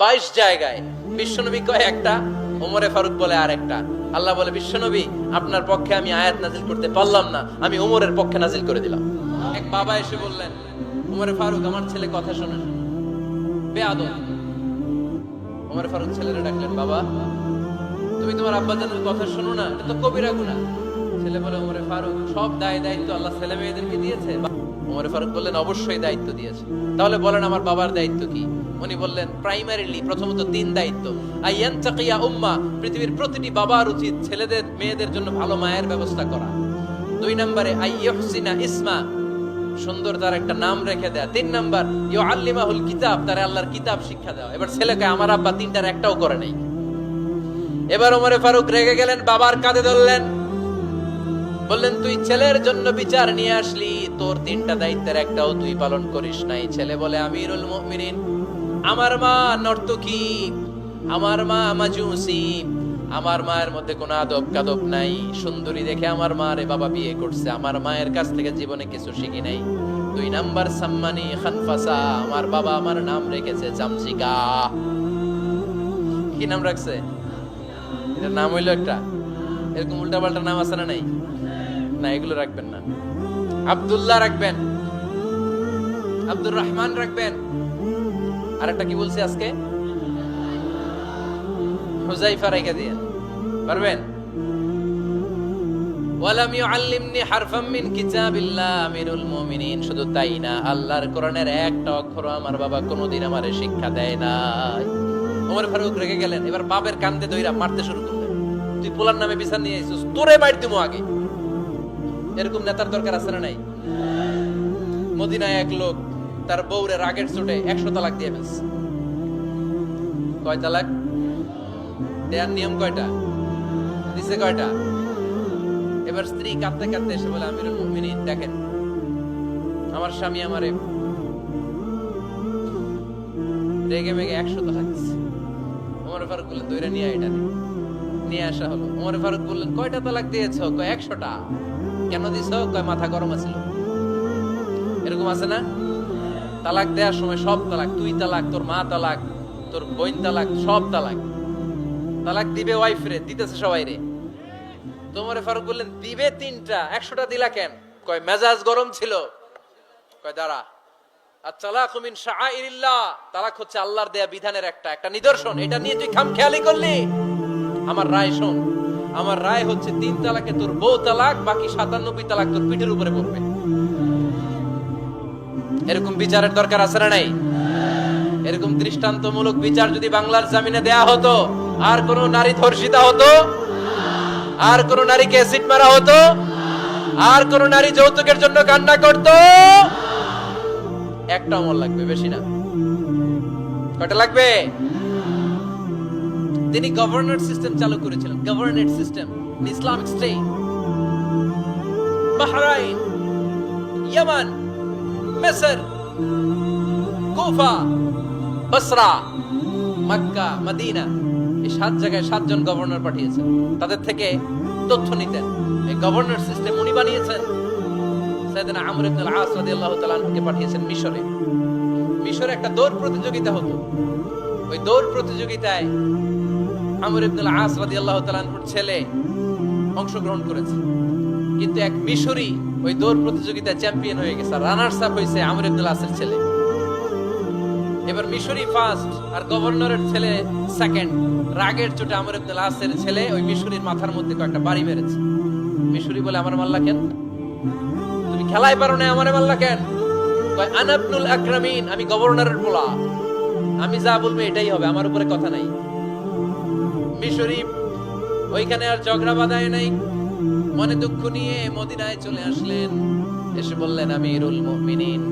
বাইশ জায়গায় বিশ্বনবী কয় একটা, ওমরে ফারুক বলে আর একটা। আল্লাহ বলে, বিশ্বনবী, আপনার পক্ষে আমি আয়াত নাজিল করতে পারলাম না, আমি ওমরের পক্ষে নাজিল করে দিলাম। এক বাবা এসে বললেন, ওমরে ফারুক, আমার ছেলে কথা শোনে বেআদব ওমরে ফারুক ছেলেরা ডাকলেন, বাবা, তুমি তোমার আব্বা জানের কথা শোনো না, এটা তো কবিরা গুণা ছেলে বলে, ওমরে ফারুক, সব দায় দায়িত্ব আল্লাহ ছেলে মেয়েদেরকে দিয়েছে। ওমরে ফারুক বললেন, অবশ্যই দায়িত্ব দিয়েছে। তাহলে বলেন, আমার বাবার দায়িত্ব কি? উনি বললেন প্রাইমারিলি প্রথমত তিন দায়িত্ব। আইয়ান চাকিয়া উম্মা, পৃথিবীর প্রতিটি বাবার উচিত ছেলেদের, মেয়েদের জন্য ভালো মায়ের ব্যবস্থা করা। দুই নম্বরে আইয়হসিনা ইসমা, সুন্দর তার একটা নাম রেখে দেয়া। তিন নাম্বার ইউ আল্লিমাহুল কিতাব, তার আল্লাহর কিতাব শিক্ষা দেওয়া। এবার ছেলেকে আমার আব্বা তিনটার একটাও করে নাই। এবার ওমরে ফারুক রেগে গেলেন, বাবার কাঁধে ধরলেন। বললেন, তুই ছেলের জন্য বিচার নিয়ে আসলি, তোর তিনটা দায়িত্বের একটাও তুই পালন করিস নাই। ছেলে বলে, আমিরুল মুমিনিন, আমার মা নর্তকী, আমার মা মাজুসি, আমার মায়ের মধ্যে কোনো আদব কাদব নাই। সুন্দরী দেখে আমার মা রে বাবা বিয়ে করছে, আমার মায়ের কাছ থেকে জীবনে কিছু শিখি নাই। দুই নাম্বার সাম্মানি খানফাসা, আমার বাবা আমার নাম রেখেছে চামচিকা কি নাম রাখছে? এটার নাম হইল একটা। এরকম উল্টা পাল্টা নাম আছে না নাই? না, এগুলো রাখবেন না। আব্দুল্লাহ রাখবেন। আব্দুর রহমান রাখবেন। আর একটা কি বলছি আজকে? হুজাইফা রেখে দিয়ে। পারবেন? আমিরুল মুমিনিন। শুধু তাই না, আল্লাহর কোরআনের একটা অক্ষর আমার বাবা কোনোদিন আমারে শিক্ষা দেয় নাই। ওমর ফারুক রেগে গেলেন, এবার বাপের কান্দে দইরা মারতে শুরু করলেন। তুই পোলার নামে বিচার নিয়ে আইছিস, তোরে মার দিমু আগে। এরকম নেতার দরকার আছে না নাই? মদিনায় এক লোক তার বউরে রাগের চোটে একশো তালাক দিয়ে ফেলছে। কয় তালাক? দেয়ার নিয়ম কয়টা? দিছে কয়টা? এবার স্ত্রী কাঁদতে কাঁদতে এসে বলে, আমিরুল মুমিনিন, দেখেন, আমার স্বামী আমারে রেগে মেগে একশো তালাক দিছে। ওমর ফারুক বললেন দইরা নিয়ে এটা নে। নিয়ে আসা হলো। ওমর ফারুক বললেন, কয়টা তালাক দিয়েছ? কয় একশোটা? কেন দিছ? কয় মাথা গরম আছিল এরকম আছে না? তালাক দেওয়ার সময় সব তালাক, তুই তালাক, তোর মা তালাক, তোর বোন তালাক, সব তালাক। তালাক দিবে ওয়াইফ রে, দিতেছে সবাই রে। তোমার ফারুক বললেন, দিবে তিনটা, একশোটা দিলা কেন? কয়, মেজাজ গরম ছিল। কয়, দাঁড়া। আর তালাক হচ্ছে আল্লাহর দেয়া বিধানের একটা একটা নিদর্শন। এটা নিয়ে তুই খাম খেয়ালি করলি? আমার রায় শোন। আমার রায় হচ্ছে তিন তালাকে তোর বউ তালাক, বাকি সাতানব্বই তালাক তোর পিঠের উপরে পড়বে। এরকম বিচারের দরকার আছে না নাই? এরকম দৃষ্টান্তমূলক বিচার যদি বাংলার জামিনে দেয়া হতো, আর কোন নারী ধর্ষিতা হতো, আর কোন নারীকে অ্যাসিড মারা হতো, আর কোন নারী যৌতুকের জন্য কান্না করত, একটা অমল লাগবে, বেশি না। কটা লাগবে? তিনি গভর্নর সিস্টেম চালু করেছিলেন। Governorate system Islamic state Bahrain, ইয়ামান, মিসর, কুফা, বসরা, মক্কা, মদিনা, এই সাত জায়গায় সাতজন গভর্নর পাঠিয়েছেন। তাদের থেকে তথ্য নিতেন। এই গভর্নর সিস্টেম উনি বানিয়েছেন। সাইয়েদনা আমর ইবনে আল-আস রাদিয়াল্লাহু তাআলা পাঠিয়েছেন মিশরে। মিশরে একটা দৌড় প্রতিযোগিতা হতো। ওই দৌড় প্রতিযোগিতায় আমর ইবনে আল-আস রাদিয়াল্লাহু তাআলা আনহুর ছেলে অংশগ্রহণ করেছে। কিন্তু এক মিশরি ওই দৌড় প্রতিযোগিতায় চ্যাম্পিয়ন হয়ে গেছে। রানার্স আপ হয়েছে আমর ইবনে আল-আসের ছেলে। এবার মিশরি ফার্স্ট আর গভর্নরের ছেলে সেকেন্ড রাগের চোটে আমর ইবনে আল-আসের ছেলে ওই মিশরির মাথার মধ্যে কয়েকটা বাড়ি মেরেছে। মিশরি বলে, আমার মাল্লা কেন? তুমি খেলাই পারো না, আমারে মাল্লা কেন? কয়, আনাবনুল আকরামিন, আমি গভর্নরের পোলা। আমি যা বলব এটাই হবে, আমার উপরে কথা নাই। মিশরি ওইখানে আর ঝগড়া বাঁধায় নাই। মনে দুঃখ নিয়ে মদিনায় চলে আসলেন। এসে বললেন আমি রুল মুমিনিন,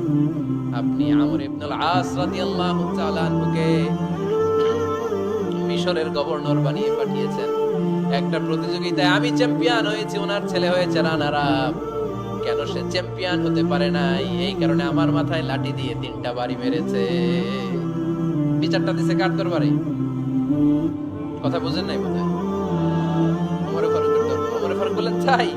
আপনি আমর ইবনুল আস রাদিয়াল্লাহু তাআলা আনহুকে মিশরের গভর্নর বানিয়ে পাঠিয়েছেন। একটা প্রতিযোগিতায় আমি চ্যাম্পিয়ন হয়েছি, ওনার ছেলে হয়েছে রানার আপ কেন সে চ্যাম্পিয়ন হতে পারে নাই? এই কারণে আমার মাথায় লাঠি দিয়ে তিনটা বাড়ি মেরেছে। বিচারটা দিছে কার দরবারে? কথা বুঝেন নাই বোধহয়? ওমরে ফারুকের ফারুক বললেন তাই।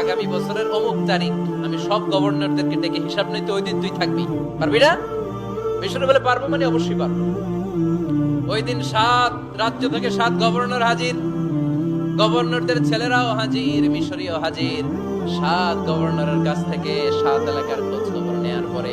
আগামী বছরের অমুক তারিখ, আমি সব গভর্নরদেরকে ডেকে হিসাব নিতে ওই দিন তুই থাকবি। পারবি না? মিশরে বলে পারব মানে অবশ্যই পারব। ওই দিন সাত রাজ্য থেকে সাত গভর্নর হাজির। গভর্নরদের ছেলেরাও হাজির, মিশরীয় হাজির। সাত গভর্নরের কাছ থেকে সাত এলাকার খোঁজ খবর নেওয়ার পরে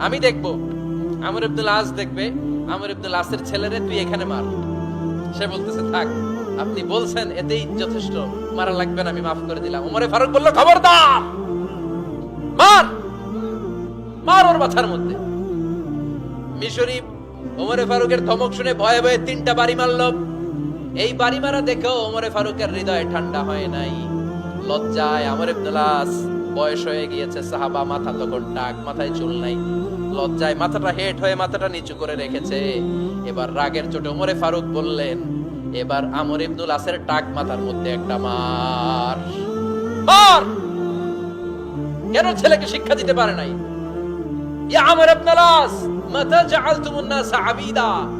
আমি দেখব। আমর ইবনুল আস দেখবে। আমর ইবনুল আসের ছেলেরে তুই এখানে মার। সে বলতেছে, থাক, আপনি বলছেন, এতেই যথেষ্ট। মারা লাগবে না, আমি মাফ করে দিলাম। ওমরে ফারুক বলল, খবরদার! মার! মার ওর মাথার মধ্যে। মিশরি ওমরে ফারুকের ধমক শুনে ভয়ে ভয়ে তিনটা বাড়ি মারল। এই বাড়ি মারা দেখেও ওমরে ফারুকের হৃদয় ঠান্ডা হয় নাই। লজ্জায় আমর ইবনুলাস বয়স হয়ে গিয়েছে, সাহাবা মাথা তখন টাক মাথায় চুল নাই, লজ্জায় মাথাটা হেট হয়ে মাথাটা নিচু করে রেখেছে। এবার রাগের চোটে ওমরে ফারুক বললেন, এবার আমর ইবনুল আসের টাক মাথার মধ্যে একটা মার। মার! কেন ছেলেকে শিক্ষা দিতে পারে নাই? ইয়া আমর ইবনুল আস, মাতা জাআলতুমুন আবিদা।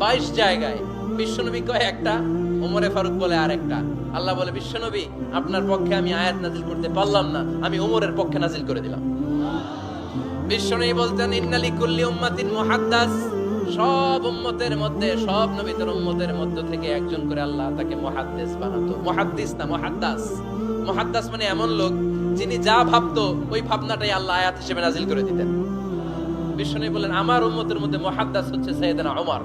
22 জায়গায় বিশ্বনবী কয় একটা ওমরে ফারুক বলে আরেকটা। আল্লাহ বলে, বিশ্বনবী, আপনার পক্ষে আমি আয়াত নাজিল করতে পারলাম না, আমি ওমরের পক্ষে নাজিল করে দিলাম। বিশ্বনবী বলতেন ইন্নালি কুল্লি উম্মাতিন সব উম্মতের মধ্যে, সব নবীদের উম্মতের মধ্য থেকে একজন করে আল্লাহ তাকে মুহাদ্দিস বানাতো। মুহাদ্দিস না, মুহাদ্দাস। মুহাদ্দাস মানে এমন লোক, যিনি যা ভাবতো, ওই ভাবনাটাই আল্লাহ আয়াত হিসেবে নাজিল করে দিতেন। বিশ্বনবী বলেন আমার উম্মতের মধ্যে মহাদ্দাস হচ্ছে সাইয়েদনা ওমর